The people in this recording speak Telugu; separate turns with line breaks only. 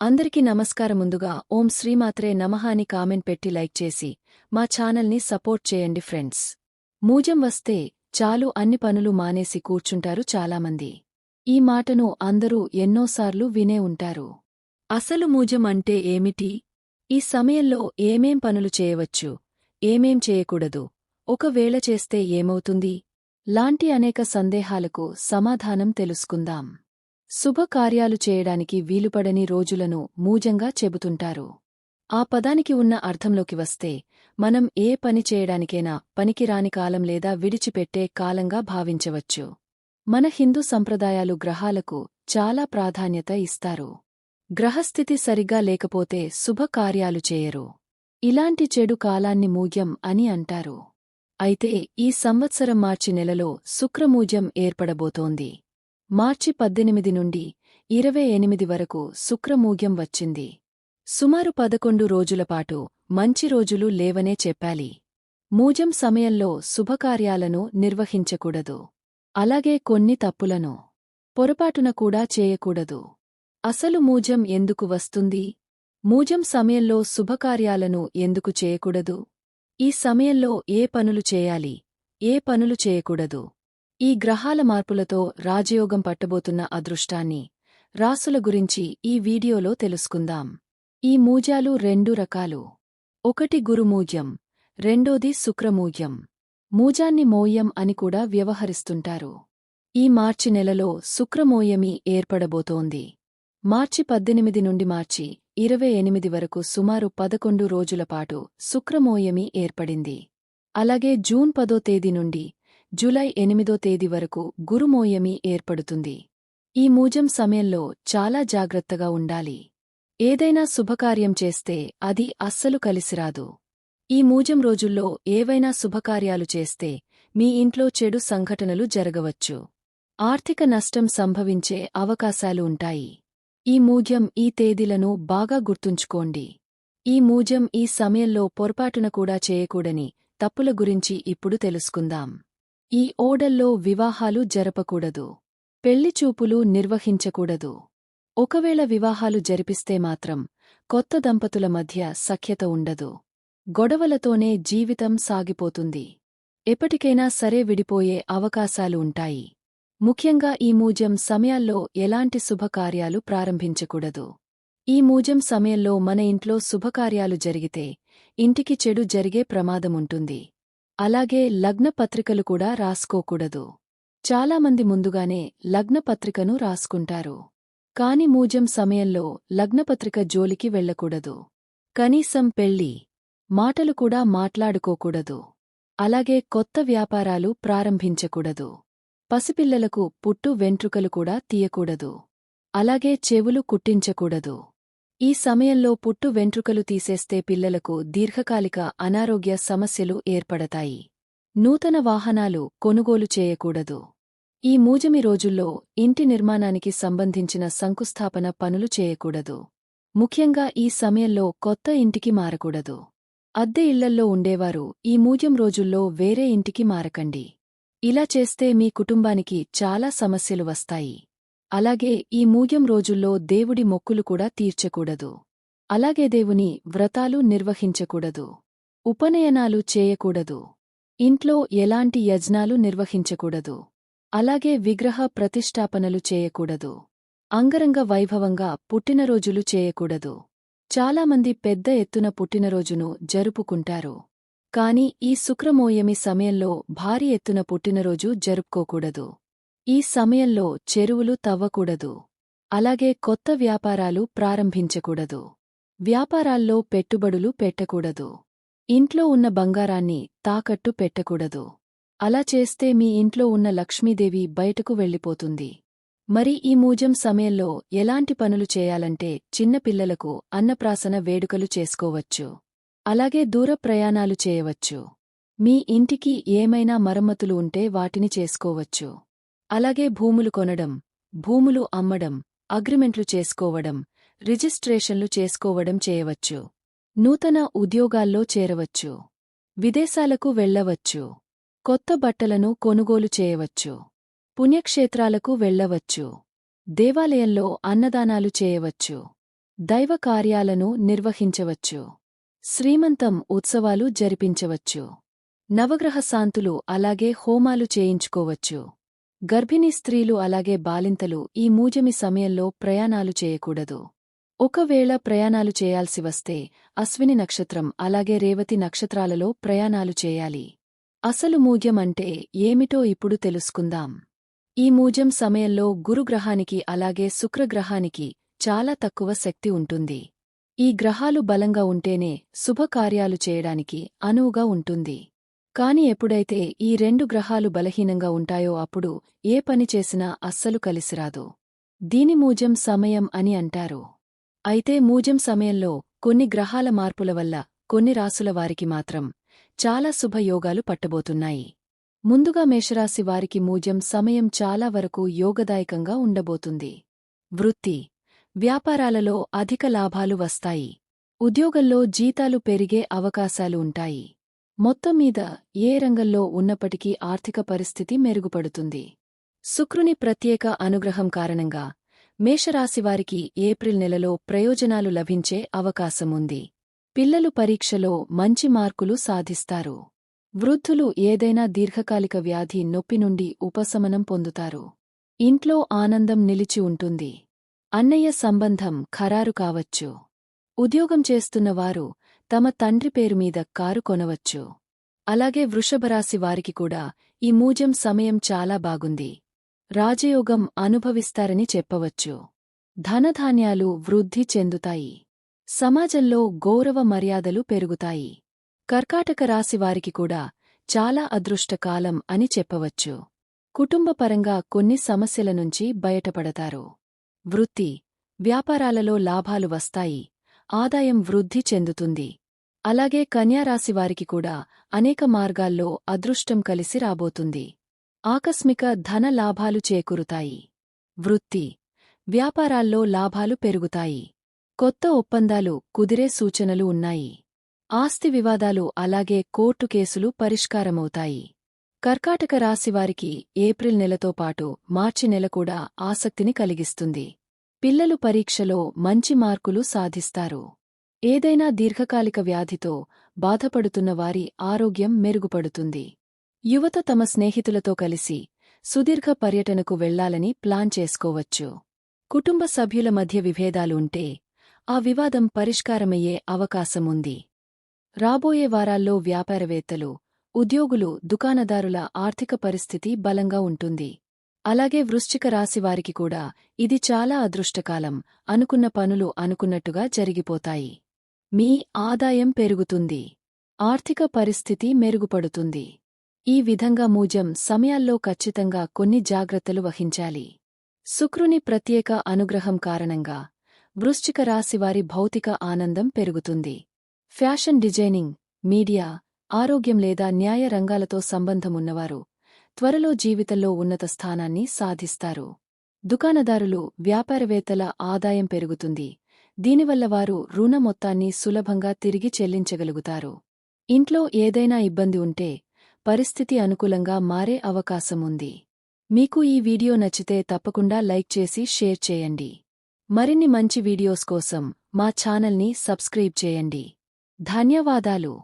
అందరికీ నమస్కారం ముందుగా ఓం శ్రీమాత్రే నమః అని కామెంట్ పెట్టి లైక్ చేసి మా ఛానల్ని సపోర్ట్ చేయండి ఫ్రెండ్స్. మూజం వస్తే చాలు అన్ని పనులు మానేసి కూర్చుంటారు చాలామంది. ఈ మాటను అందరూ ఎన్నోసార్లు వినే ఉంటారు. అసలు మూజం అంటే ఏమిటి? ఈ సమయంలో ఏమేం పనులు చేయవచ్చు? ఏమేం చేయకూడదు? ఒకవేళ చేస్తే ఏమవుతుంది? లాంటి అనేక సందేహాలకు సమాధానం తెలుసుకుందాం. శుభకార్యాలు చేయడానికి వీలుపడని రోజులను మూజంగా చెబుతుంటారు. ఆ పదానికి ఉన్న అర్థంలోకి వస్తే మనం ఏ పని చేయడానికైనా పనికిరాని కాలం లేదా విడిచిపెట్టే కాలంగా భావించవచ్చు. మన హిందూ సంప్రదాయాలు గ్రహాలకు చాలా ప్రాధాన్యత ఇస్తారు. గ్రహస్థితి సరిగ్గా లేకపోతే శుభకార్యాలు చేయరు. ఇలాంటి చెడు కాలాన్ని మూజ్యం అని అంటారు. అయితే ఈ సంవత్సరం మార్చి నెలలో శుక్రమూజ్యం ఏర్పడబోతోంది. మార్చి పద్దెనిమిది నుండి ఇరవై ఎనిమిది వరకు శుక్రమూగ్యం వచ్చింది. సుమారు పదకొండు రోజులపాటు మంచి రోజులు లేవనే చెప్పాలి. మూజం సమయంలో శుభకార్యాలను నిర్వహించకూడదు. అలాగే కొన్ని తప్పులను పొరపాటున కూడా చేయకూడదు. అసలు మూజం ఎందుకు వస్తుంది? మూజం సమయంలో శుభకార్యాలను ఎందుకు చేయకూడదు? ఈ సమయంలో ఏ పనులు చేయాలి? ఏ పనులు చేయకూడదు? ఈ గ్రహాల మార్పులతో రాజయోగం పట్టబోతున్న అదృష్టాన్ని రాసుల గురించి ఈ వీడియోలో తెలుసుకుందాం. ఈ మూజాలు రెండు రకాలు. ఒకటి గురుమూజ్యం రెండోది శుక్రమూజ్యం. మూజాన్ని మోయం అని కూడా వ్యవహరిస్తుంటారు. ఈ మార్చి నెలలో శుక్రమోయమి ఏర్పడబోతోంది. మార్చి పద్దెనిమిది నుండి మార్చి ఇరవై ఎనిమిది వరకు సుమారు పదకొండు రోజులపాటు శుక్రమోయమి ఏర్పడింది. అలాగే జూన్ పదో తేదీ నుండి జూలై ఎనిమిదో తేదీ వరకు గురుమోయమి ఏర్పడుతుంది. ఈ మూజం సమయంలో చాలా జాగ్రత్తగా ఉండాలి. ఏదైనా శుభకార్యం చేస్తే అది అస్సలు కలిసిరాదు. ఈ మూజం రోజుల్లో ఏవైనా శుభకార్యాలు చేస్తే మీ ఇంట్లో చెడు సంఘటనలు జరగవచ్చు. ఆర్థిక నష్టం సంభవించే అవకాశాలు ఉంటాయి. ఈ మూజ్యం ఈ తేదీలను బాగా గుర్తుంచుకోండి. ఈ మూజం ఈ సమయంలో పొరపాటున కూడా చేయకూడని తప్పుల గురించి ఇప్పుడు తెలుసుకుందాం. ఈ ఓడల్లో వివాహాలు జరపకూడదు. పెళ్ళిచూపులు నిర్వహించకూడదు. ఒకవేళ వివాహాలు జరిపిస్తే మాత్రం కొత్త దంపతుల మధ్య సఖ్యత ఉండదు. గొడవలతోనే జీవితం సాగిపోతుంది. ఎప్పటికైనా సరే విడిపోయే అవకాశాలు ఉంటాయి. ముఖ్యంగా ఈ మూజం సమయాల్లో ఎలాంటి శుభకార్యాలు ప్రారంభించకూడదు. ఈ మూజం సమయంలో మన ఇంట్లో శుభకార్యాలు జరిగితే ఇంటికి చెడు జరిగే ప్రమాదముంటుంది. అలాగే లగ్నపత్రికలు కూడా రాసుకోకూడదు. చాలామంది ముందుగానే లగ్నపత్రికను రాసుకుంటారు. కాని మూజం సమయంలో లగ్నపత్రిక జోలికి వెళ్ళకూడదు కనీసం పెళ్ళి మాటలు కూడా మాట్లాడుకోకూడదు. అలాగే కొత్త వ్యాపారాలు ప్రారంభించకూడదు. పసిపిల్లలకు పుట్టు వెంట్రుకలు కూడా తీయకూడదు. అలాగే చెవులు కుట్టించకూడదు. ఈ సమయంలో పుట్టు వెంట్రుకలు తీసేస్తే పిల్లలకు దీర్ఘకాలిక అనారోగ్య సమస్యలు ఏర్పడతాయి. నూతన వాహనాలు కొనుగోలు చేయకూడదు. ఈ మూజమి రోజుల్లో ఇంటి నిర్మాణానికి సంబంధించిన శంకుస్థాపన పనులు చేయకూడదు. ముఖ్యంగా ఈ సమయంలో కొత్త ఇంటికి మారకూడదు. అద్దె ఇళ్ళల్లో ఉండేవారు ఈ మూజం రోజుల్లో వేరే ఇంటికి మారకండి. ఇలా చేస్తే మీ కుటుంబానికి చాలా సమస్యలు వస్తాయి. అలాగే ఈ మూగ్యం రోజుల్లో దేవుడి మొక్కులు కూడా తీర్చకూడదు. అలాగే దేవుని వ్రతాలు నిర్వహించకూడదు. ఉపనయనాలు చేయకూడదు. ఇంట్లో ఎలాంటి యజ్ఞాలు నిర్వహించకూడదు. అలాగే విగ్రహ ప్రతిష్టాపనలు చేయకూడదు. అంగరంగ వైభవంగా పుట్టినరోజులు చేయకూడదు. చాలామంది పెద్ద ఎత్తున పుట్టినరోజును జరుపుకుంటారు. కాని ఈ శుక్రమోయమి సమయంలో భారీ ఎత్తున పుట్టినరోజు జరుపుకోకూడదు. ఈ సమయంలో చెరువులు తవ్వకూడదు. అలాగే కొత్త వ్యాపారాలు ప్రారంభించకూడదు. వ్యాపారాల్లో పెట్టుబడులు పెట్టకూడదు. ఇంట్లో ఉన్న బంగారాన్ని తాకట్టు పెట్టకూడదు. అలా చేస్తే మీ ఇంట్లో ఉన్న లక్ష్మీదేవి బయటకు వెళ్ళిపోతుంది. మరి ఈ మూజం సమయంలో ఎలాంటి పనులు చేయాలంటే చిన్నపిల్లలకు అన్నప్రాసన వేడుకలు చేసుకోవచ్చు. అలాగే దూర ప్రయాణాలు చేయవచ్చు. మీ ఇంటికి ఏమైనా మరమ్మతులు ఉంటే వాటిని చేసుకోవచ్చు. అలాగే భూములు కొనడం భూములు అమ్మడం అగ్రిమెంట్లు చేసుకోవడం రిజిస్ట్రేషన్లు చేసుకోవడం చేయవచ్చు. నూతన ఉద్యోగాల్లో చేరవచ్చు. విదేశాలకు వెళ్ళవచ్చు కొత్త బట్టలను కొనుగోలు చేయవచ్చు. పుణ్యక్షేత్రాలకు వెళ్ళవచ్చు దేవాలయంలో అన్నదానాలు చేయవచ్చు. దైవ కార్యాలను నిర్వహించవచ్చు. శ్రీమంతం ఉత్సవాలు జరిపించవచ్చు. నవగ్రహ శాంతులు అలాగే హోమాలు చేయించుకోవచ్చు. గర్భిణీ స్త్రీలు అలాగే బాలింతలు ఈ మూజమి సమయంలో ప్రయాణాలు చేయకూడదు. ఒకవేళ ప్రయాణాలు చేయాల్సి వస్తే అశ్విని నక్షత్రం అలాగే రేవతి నక్షత్రాలలో ప్రయాణాలు చేయాలి. అసలు మూజ్యం అంటే ఏమిటో ఇప్పుడు తెలుసుకుందాం. ఈ మూజ్యం సమయంలో గురుగ్రహానికి అలాగే శుక్రగ్రహానికి చాలా తక్కువ శక్తి ఉంటుంది. ఈ గ్రహాలు బలంగా ఉంటేనే శుభకార్యాలు చేయడానికి అనువుగా ఉంటుంది. కాని ఎప్పుడైతే ఈ రెండు గ్రహాలు బలహీనంగా ఉంటాయో అప్పుడు ఏ పని చేసినా అస్సలు కలిసిరాదు. దీని మూజం సమయం అని అంటారు. అయితే మూజం సమయంలో కొన్ని గ్రహాల మార్పుల వల్ల కొన్ని రాసుల వారికి మాత్రం చాలా శుభయోగాలు పట్టబోతున్నాయి. ముందుగా మేషరాశి వారికి మూజం సమయం చాలా వరకు యోగదాయకంగా ఉండబోతుంది. వృత్తి వ్యాపారాలలో అధిక లాభాలు వస్తాయి. ఉద్యోగంలో జీతాలు పెరిగే అవకాశాలు ఉంటాయి. మొత్తం మీద ఏ రంగంలో ఉన్నప్పటికీ ఆర్థిక పరిస్థితి మెరుగుపడుతుంది. శుక్రుని ప్రత్యేక అనుగ్రహం కారణంగా మేషరాశివారికి ఏప్రిల్ నెలలో ప్రయోజనాలు లభించే అవకాశముంది. పిల్లలు పరీక్షలో మంచి మార్కులు సాధిస్తారు. వృద్ధులు ఏదైనా దీర్ఘకాలిక వ్యాధి నొప్పి నుండి ఉపశమనం పొందుతారు. ఇంట్లో ఆనందం నిలిచి ఉంటుంది. అన్నయ్య సంబంధం ఖరారు కావచ్చు. ఉద్యోగం చేస్తున్నవారు తమ తండ్రి పేరు మీద కారు కొనవచ్చు. అలాగే వృషభరాశి వారికి కూడా ఈ మూజం సమయం చాలా బాగుంది. రాజయోగం అనుభవిస్తారని చెప్పవచ్చు. ధనధాన్యాలు వృద్ధి చెందుతాయి. సమాజంలో గౌరవ మర్యాదలు పెరుగుతాయి. కర్కాటక రాశివారికి కూడా చాలా అదృష్టకాలం అని చెప్పవచ్చు. కుటుంబపరంగా కొన్ని సమస్యల నుంచి బయటపడతారు. వృత్తి వ్యాపారాలలో లాభాలు వస్తాయి. ఆదాయం వృద్ధి చెందుతుంది. అలాగే కన్యారాశివారికి కూడా అనేక మార్గాల్లో అదృష్టం కలిసి రాబోతుంది. ఆకస్మిక ధన లాభాలు చేకూరుతాయి. వృత్తి. వ్యాపారాల్లో లాభాలు పెరుగుతాయి. కొత్త ఒప్పందాలు కుదిరే సూచనలు ఉన్నాయి. ఆస్తి వివాదాలు అలాగే కోర్టు కేసులు పరిష్కారమవుతాయి. కర్కాటక రాశివారికి ఏప్రిల్ నెలతో పాటు మార్చి నెల కూడా ఆసక్తిని కలిగిస్తుంది. పిల్లలు పరీక్షలో మంచి మార్కులు సాధిస్తారు. ఏదైనా దీర్ఘకాలిక వ్యాధితో బాధపడుతున్న వారి ఆరోగ్యం మెరుగుపడుతుంది. యువత తమ స్నేహితులతో కలిసి సుదీర్ఘ పర్యటనకు వెళ్ళాలని ప్లాన్ చేసుకోవచ్చు. కుటుంబ సభ్యుల మధ్య విభేదాలు ఉంటే ఆ వివాదం పరిష్కారమయ్యే అవకాశముంది రాబోయే వారాల్లో వ్యాపారవేత్తలు ఉద్యోగులు దుకాణదారుల ఆర్థిక పరిస్థితి బలంగా ఉంటుంది. అలాగే వృశ్చిక రాశివారికి కూడా ఇది చాలా అదృష్టకాలం. అనుకున్న పనులు అనుకున్నట్టుగా జరిగిపోతాయి. మీ ఆదాయం పెరుగుతుంది. ఆర్థిక పరిస్థితి మెరుగుపడుతుంది. ఈ విధంగా మూజం సమయాల్లో ఖచ్చితంగా కొన్ని జాగ్రత్తలు వహించాలి. శుక్రుని ప్రత్యేక అనుగ్రహం కారణంగా వృశ్చిక రాశివారి భౌతిక ఆనందం పెరుగుతుంది. ఫ్యాషన్ డిజైనింగ్ మీడియా ఆరోగ్యం లేదా న్యాయ రంగాలతో సంబంధమున్నవారు త్వరలో జీవితంలో ఉన్నత స్థానాన్ని సాధిస్తారు. దుకాణదారులు వ్యాపారవేత్తల ఆదాయం పెరుగుతుంది. దీనివల్ల వారు రుణ మొత్తాన్ని సులభంగా తిరిగి చెల్లించగలుగుతారు. ఇంట్లో ఏదైనా ఇబ్బంది ఉంటే పరిస్థితి అనుకూలంగా మారే అవకాశముంది మీకు ఈ వీడియో నచ్చితే తప్పకుండా లైక్ చేసి షేర్ చేయండి. మరిన్ని మంచి వీడియోస్ కోసం మా ఛానల్ని సబ్స్క్రైబ్ చేయండి. ధన్యవాదాలు.